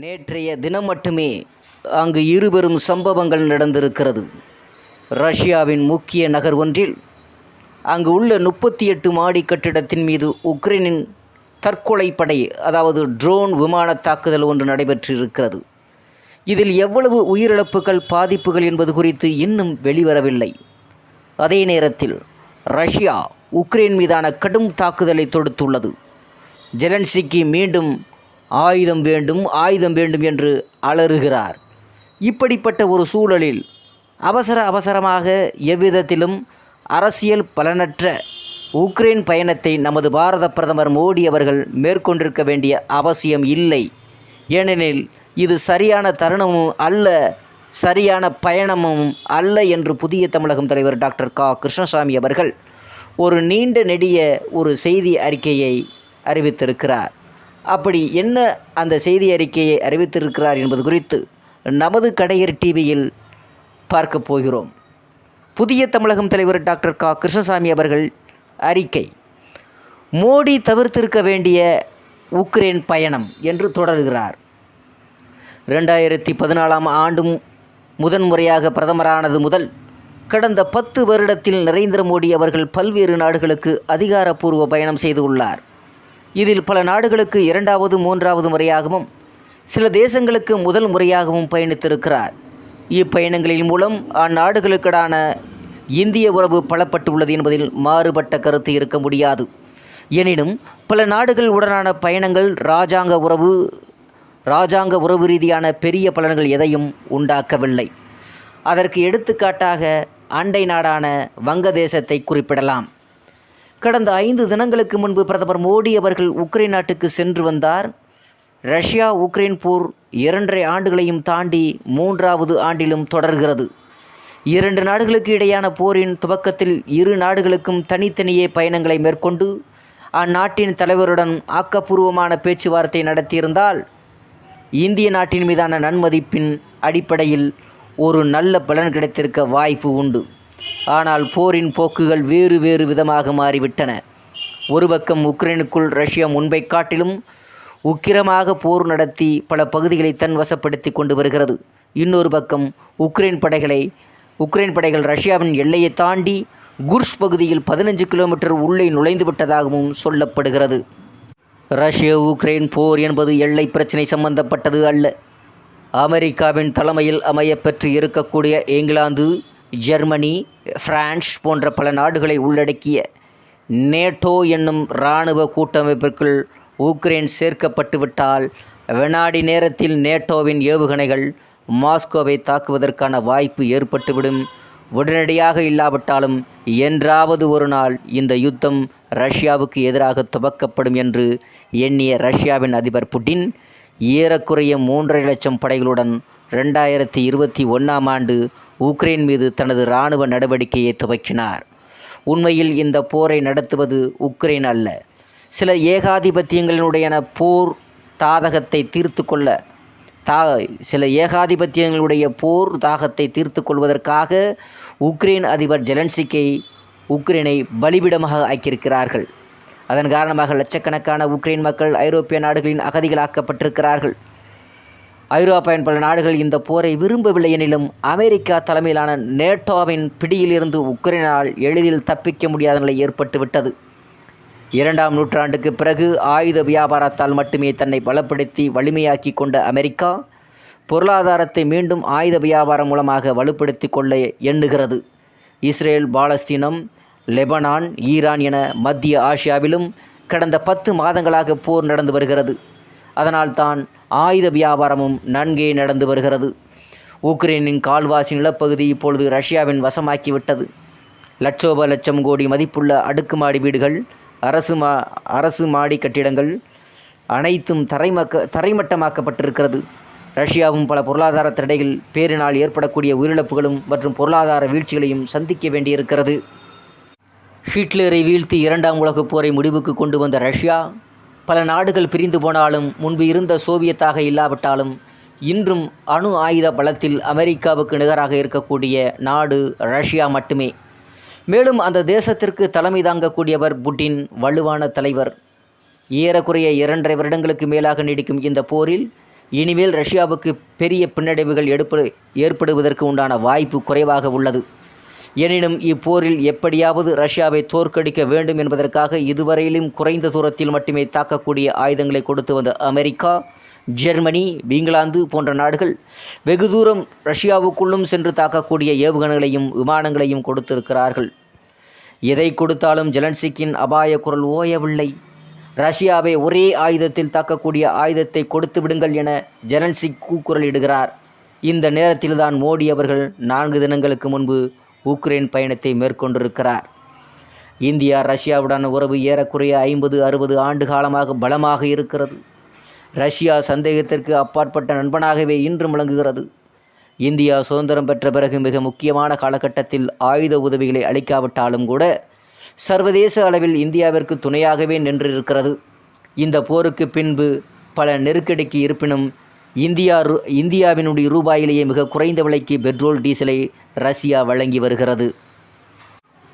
நேற்றைய தினம் மட்டுமே அங்கு இருபெரும் சம்பவங்கள் நடந்திருக்கிறது. ரஷ்யாவின் முக்கிய நகர் ஒன்றில் அங்கு உள்ள முப்பத்தி எட்டு மாடி கட்டிடத்தின் மீது உக்ரைனின் தற்கொலை படை அதாவது ட்ரோன் விமான தாக்குதல் ஒன்று நடைபெற்றிருக்கிறது. இதில் எவ்வளவு உயிரிழப்புகள் பாதிப்புகள் என்பது குறித்து இன்னும் வெளிவரவில்லை. அதே நேரத்தில் ரஷ்யா உக்ரைன் மீதான கடும் தாக்குதலை தொடுத்துள்ளது. ஜெலன்சிக்கு மீண்டும் ஆயுதம் வேண்டும் ஆயுதம் வேண்டும் என்று அலறுகிறார். இப்படிப்பட்ட ஒரு சூழலில் அவசர அவசரமாக எவ்விதத்திலும் அரசியல் பலனற்ற உக்ரைன் பயணத்தை நமது பாரத பிரதமர் மோடி அவர்கள் மேற்கொண்டிருக்க வேண்டிய அவசியம் இல்லை. ஏனெனில் இது சரியான தருணமும் அல்ல சரியான பயணமும் அல்ல என்று புதிய தமிழகம் தலைவர் டாக்டர் கா. கிருஷ்ணசாமி அவர்கள் ஒரு நீண்ட நெடிய ஒரு செய்தி அறிக்கையை அறிவித்திருக்கிறார். அப்படி என்ன அந்த செய்தி அறிக்கையை அறிவித்திருக்கிறார் என்பது குறித்து நமது கடையர் டிவியில் பார்க்க போகிறோம். புதிய தமிழகம் தலைவர் டாக்டர் கா. கிருஷ்ணசாமி அவர்கள் அறிக்கை. மோடி தவிர்த்திருக்க வேண்டிய உக்ரைன் பயணம் என்று தொடர்கிறார். ரெண்டாயிரத்தி பதினாலாம் ஆண்டும் முதன்முறையாக பிரதமரானது முதல் கடந்த பத்து வருடத்தில் நரேந்திர மோடி அவர்கள் பல்வேறு நாடுகளுக்கு அதிகாரப்பூர்வ பயணம் செய்துள்ளார் இதில் பல நாடுகளுக்கு இரண்டாவது மூன்றாவது முறையாகவும் சில தேசங்களுக்கு முதல் முறையாகவும் பயணித்திருக்கிறார். இப்பயணங்களின் மூலம் அந்நாடுகளுக்கிடான இந்திய உறவு பலப்பட்டுள்ளது என்பதில் மாறுபட்ட கருத்து இருக்க முடியாது. எனினும் பல நாடுகள் உடனான பயணங்கள் இராஜாங்க உறவு இராஜாங்க உறவு ரீதியான பெரிய பலன்கள் எதையும் உண்டாக்கவில்லை. அதற்கு எடுத்துக்காட்டாக அண்டை நாடான வங்கதேசத்தை குறிப்பிடலாம். கடந்த ஐந்து தினங்களுக்கு முன்பு பிரதமர் மோடி அவர்கள் உக்ரைன் நாட்டுக்கு சென்று வந்தார். ரஷ்யா உக்ரைன் போர் இரண்டரை ஆண்டுகளையும் தாண்டி மூன்றாவது ஆண்டிலும் தொடர்கிறது. இரண்டு நாடுகளுக்கு இடையான போரின் துவக்கத்தில் இரு நாடுகளுக்கும் தனித்தனியே பயணங்களை மேற்கொண்டு அந்நாட்டின் தலைவருடன் ஆக்கப்பூர்வமான பேச்சுவார்த்தை நடத்தியிருந்தால் இந்திய நாட்டின் மீதான நன்மதிப்பின் அடிப்படையில் ஒரு நல்ல பலன் கிடைத்திருக்க வாய்ப்பு உண்டு. ஆனால் போரின் போக்குகள் வேறு வேறு விதமாக மாறிவிட்டன. ஒரு பக்கம் உக்ரைனுக்குள் ரஷ்யா முன்பை காட்டிலும் உக்கிரமாக போர் நடத்தி பல பகுதிகளை தன் வசப்படுத்தி கொண்டு வருகிறது. இன்னொரு பக்கம் உக்ரைன் படைகளை உக்ரைன் படைகள் ரஷ்யாவின் எல்லையை தாண்டி குர்ஷ் பகுதியில் பதினஞ்சு கிலோமீட்டர் உள்ளே நுழைந்து விட்டதாகவும் சொல்லப்படுகிறது. ரஷ்ய உக்ரைன் போர் என்பது எல்லை பிரச்சினை சம்பந்தப்பட்டது அல்ல. அமெரிக்காவின் தலைமையில் அமையப்பெற்று இருக்கக்கூடிய இங்கிலாந்து ஜெர்மனி பிரான்ஸ் போன்ற பல நாடுகளை உள்ளடக்கிய நேட்டோ என்னும் இராணுவ கூட்டமைப்பிற்குள் உக்ரைன் சேர்க்கப்பட்டுவிட்டால் வினாடி நேரத்தில் நேட்டோவின் ஏவுகணைகள் மாஸ்கோவை தாக்குவதற்கான வாய்ப்பு ஏற்பட்டுவிடும். உடனடியாக இல்லாவிட்டாலும் என்றாவது ஒரு நாள் இந்த யுத்தம் ரஷ்யாவுக்கு எதிராக துவக்கப்படும் என்று எண்ணிய ரஷ்யாவின் அதிபர் புட்டின் ஏறக்குறைய மூன்றரை லட்சம் படைகளுடன் ரெண்டாயிரத்தி இருபத்தி ஒன்றாம் ஆண்டு உக்ரைன் மீது தனது இராணுவ நடவடிக்கையை துவக்கினார். உண்மையில் இந்த போரை நடத்துவது உக்ரைன் அல்ல. சில ஏகாதிபத்தியங்களினுடையன போர் தாதகத்தை தீர்த்து கொள்ள தா சில ஏகாதிபத்தியங்களுடைய போர் தாகத்தை தீர்த்து கொள்வதற்காக உக்ரைன் அதிபர் ஜெலன்சிக்கை உக்ரைனை பலிபிடமாக ஆக்கியிருக்கிறார்கள். அதன் காரணமாக லட்சக்கணக்கான உக்ரைன் மக்கள் ஐரோப்பிய நாடுகளின் அகதிகளாக்கப்பட்டிருக்கிறார்கள். ஐரோப்பாவின் பல நாடுகள் இந்த போரை விரும்பவில்லை எனிலும் அமெரிக்கா தலைமையிலான நேட்டோவின் பிடியிலிருந்து உக்ரைனால் எளிதில் தப்பிக்க முடியாத நிலை ஏற்பட்டுவிட்டது. இரண்டாம் நூற்றாண்டுக்கு பிறகு ஆயுத வியாபாரத்தால் மட்டுமே தன்னை பலப்படுத்தி வலிமையாக்கி கொண்ட அமெரிக்கா பொருளாதாரத்தை மீண்டும் ஆயுத வியாபாரம் மூலமாக வலுப்படுத்தி கொள்ள எண்ணுகிறது. இஸ்ரேல் பாலஸ்தீனம் லெபனான் ஈரான் என மத்திய ஆசியாவிலும் கடந்த பத்து மாதங்களாக போர் நடந்து வருகிறது. அதனால்தான் ஆயுத வியாபாரமும் நன்கே நடந்து வருகிறது. உக்ரைனின் கால்வாசி நிலப்பகுதி இப்பொழுது ரஷ்யாவின் வசமாக்கிவிட்டது. லட்சோப லட்சம் கோடி மதிப்புள்ள அடுக்குமாடி வீடுகள் அரசு மா அரசு மாடி கட்டிடங்கள் அனைத்தும் தரைமக்க தரைமட்டமாக்கப்பட்டிருக்கிறது. ரஷ்யாவும் பல பொருளாதார தடைகள் பேரினால் ஏற்படக்கூடிய உயிரிழப்புகளும் மற்றும் பொருளாதார வீழ்ச்சிகளையும் சந்திக்க வேண்டியிருக்கிறது. ஹிட்லரை வீழ்த்தி இரண்டாம் உலகப் போரை முடிவுக்கு கொண்டு வந்த ரஷ்யா பல நாடுகள் பிரிந்து போனாலும் முன்பு இருந்த சோவியத்தாக இல்லாவிட்டாலும் இன்றும் அணு ஆயுத பலத்தில் அமெரிக்காவுக்கு நிகராக இருக்கக்கூடிய நாடு ரஷ்யா மட்டுமே. மேலும் அந்த தேசத்திற்கு தலைமை தாங்கக்கூடியவர் புட்டின் வலுவான தலைவர். ஏறக்குறைய இரண்டரை வருடங்களுக்கு மேலாக நீடிக்கும் இந்த போரில் இனிமேல் ரஷ்யாவுக்கு பெரிய பின்னடைவுகள் எடுப்ப ஏற்படுவதற்கு உண்டான வாய்ப்பு குறைவாக உள்ளது. எனினும் இப்போரில் எப்படியாவது ரஷ்யாவை தோற்கடிக்க வேண்டும் என்பதற்காக இதுவரையிலும் குறைந்த தூரத்தில் மட்டுமே தாக்கக்கூடிய ஆயுதங்களை கொடுத்து வந்த அமெரிக்கா ஜெர்மனி இங்கிலாந்து போன்ற நாடுகள் வெகு தூரம் ரஷ்யாவுக்குள்ளும் சென்று தாக்கக்கூடிய ஏவுகணைகளையும் விமானங்களையும் கொடுத்திருக்கிறார்கள். எதை கொடுத்தாலும் ஜெலன்சிக்கின் அபாய குரல் ஓயவில்லை. ரஷ்யாவை ஒரே ஆயுதத்தில் தாக்கக்கூடிய ஆயுதத்தை கொடுத்து விடுங்கள் என ஜெலன்சிக் கூக்குரலிடுகிறார். இந்த நேரத்தில்தான் மோடி அவர்கள் நான்கு தினங்களுக்கு முன்பு உக்ரைன் பயணத்தை மேற்கொண்டிருக்கிறார். இந்தியா ரஷ்யாவுடான உறவு ஏறக்குறைய ஐம்பது அறுபது ஆண்டு காலமாக பலமாக இருக்கிறது. ரஷ்யா சந்தேகத்திற்கு அப்பாற்பட்ட நண்பனாகவே இன்றும் விளங்குகிறது. இந்தியா சுதந்திரம் பெற்ற பிறகு மிக முக்கியமான காலகட்டத்தில் ஆயுத உதவிகளை அளிக்காவிட்டாலும் கூட சர்வதேச அளவில் இந்தியாவிற்கு துணையாகவே நின்றிருக்கிறது. இந்த போருக்கு பின்பு பல நெருக்கடிக்கு இருப்பினும் இந்தியா இந்தியாவினுடைய ரூபாயிலேயே மிக குறைந்த விலைக்கு பெட்ரோல் டீசலை ரஷ்யா வழங்கி வருகிறது.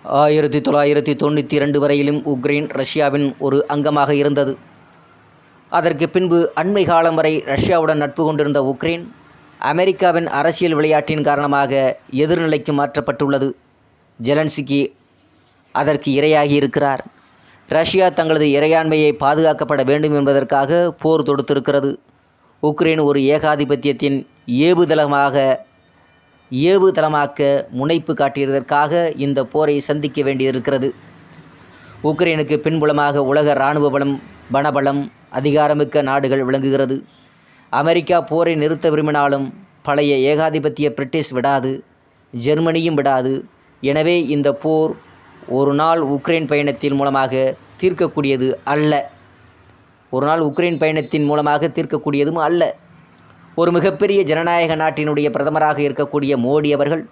ஆயிரத்தி தொள்ளாயிரத்தி தொண்ணூற்றி இரண்டு வரையிலும் உக்ரைன் ரஷ்யாவின் ஒரு அங்கமாக இருந்தது. அதற்கு பின்பு அண்மை காலம் வரை ரஷ்யாவுடன் நட்பு கொண்டிருந்த உக்ரைன் அமெரிக்காவின் அரசியல் விளையாட்டின் காரணமாக எதிர்நிலைக்கு மாற்றப்பட்டுள்ளது. ஜெலன்ஸ்கி அதற்கு இரையாகி இருக்கிறார். ரஷ்யா தங்களது இறையாண்மையை பாதுகாக்கப்பட வேண்டும் என்பதற்காக போர் தொடுத்திருக்கிறது. உக்ரைன் ஒரு ஏகாதிபத்தியத்தின் ஏவுதளமாக ஏவுதளமாக்க முனைப்பு காட்டியதற்காக இந்த போரை சந்திக்க வேண்டியிருக்கிறது. உக்ரைனுக்கு பின்புலமாக உலக இராணுவ பலம் பணபலம் அதிகாரமிக்க நாடுகள் விளங்குகிறது. அமெரிக்கா போரை நிறுத்த விரும்பினாலும் பழைய ஏகாதிபத்திய பிரிட்டிஷ் விடாது ஜெர்மனியும் விடாது. எனவே இந்த போர் ஒரு நாள் உக்ரைன் பயணத்தின் மூலமாக தீர்க்கக்கூடியது அல்ல. ஒரு நாள் உக்ரைன் பயணத்தின் மூலமாக தீர்க்கக்கூடியதும் அல்ல. ஒரு மிகப்பெரிய ஜனநாயக நாட்டினுடைய பிரதமராக இருக்கக்கூடிய மோடி அவர்கள்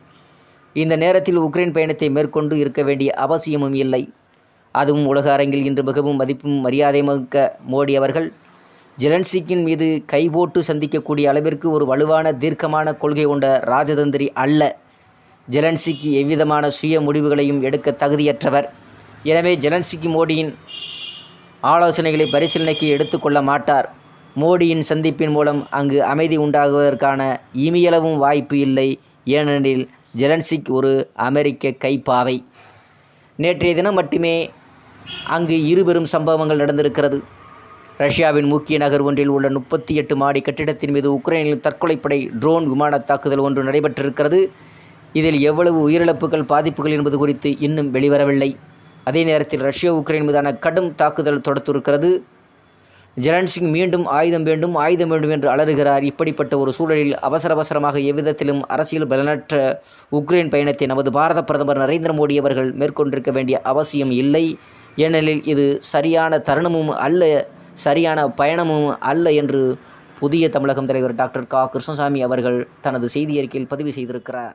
இந்த நேரத்தில் உக்ரைன் பயணத்தை மேற்கொண்டு இருக்க வேண்டிய அவசியமும் இல்லை. அதுவும் உலக அரங்கில் இன்று மிகவும் மதிப்பும் மரியாதைமிக்க மோடி அவர்கள் ஜெலன்சிக்கின் மீது கைபோட்டு சந்திக்கக்கூடிய அளவிற்கு ஒரு வலுவான தீர்க்கமான கொள்கை கொண்ட ராஜதந்திரி அல்ல. ஜெலன்சிக்கு எவ்விதமான சுய முடிவுகளையும் எடுக்க தகுதியற்றவர். எனவே ஜெலன்சிக்கு மோடியின் ஆலோசனைகளை பரிசீலனைக்கு எடுத்துக்கொள்ள மாட்டார். மோடியின் சந்திப்பின் மூலம் அங்கு அமைதி உண்டாகுவதற்கான இமியளவும் வாய்ப்பு இல்லை. ஏனெனில் ஜெலன்சிக் ஒரு அமெரிக்க கைப்பாவை. நேற்றைய தினம் மட்டுமே அங்கு இருபெரும் சம்பவங்கள் நடந்திருக்கிறது. ரஷ்யாவின் முக்கிய நகர் ஒன்றில் உள்ள முப்பத்தி எட்டு மாடி கட்டிடத்தின் மீது உக்ரைனில் தற்கொலைப்படை ட்ரோன் விமான தாக்குதல் ஒன்று நடைபெற்றிருக்கிறது. இதில் எவ்வளவு உயிரிழப்புகள் பாதிப்புகள் என்பது குறித்து இன்னும் வெளிவரவில்லை. அதே நேரத்தில் ரஷ்யா உக்ரைன் மீதான கடும் தாக்குதல் தொடுத்திருக்கிறது. ஜெலன்சிங் மீண்டும் ஆயுதம் வேண்டும் ஆயுதம் வேண்டும் என்று அலறுகிறார். இப்படிப்பட்ட ஒரு சூழலில் அவசர அவசரமாக எவ்விதத்திலும் அரசியல் பலனற்ற உக்ரைன் பயணத்தை நமது பாரத பிரதமர் நரேந்திர மோடி அவர்கள் மேற்கொண்டிருக்க வேண்டிய அவசியம் இல்லை. ஏனெனில் இது சரியான தருணமும் அல்ல சரியான பயணமும் அல்ல என்று புதிய தமிழகம் தலைவர் டாக்டர் கா. கிருஷ்ணசாமி அவர்கள் தனது செய்தி அறிக்கையில் பதிவு செய்திருக்கிறார்.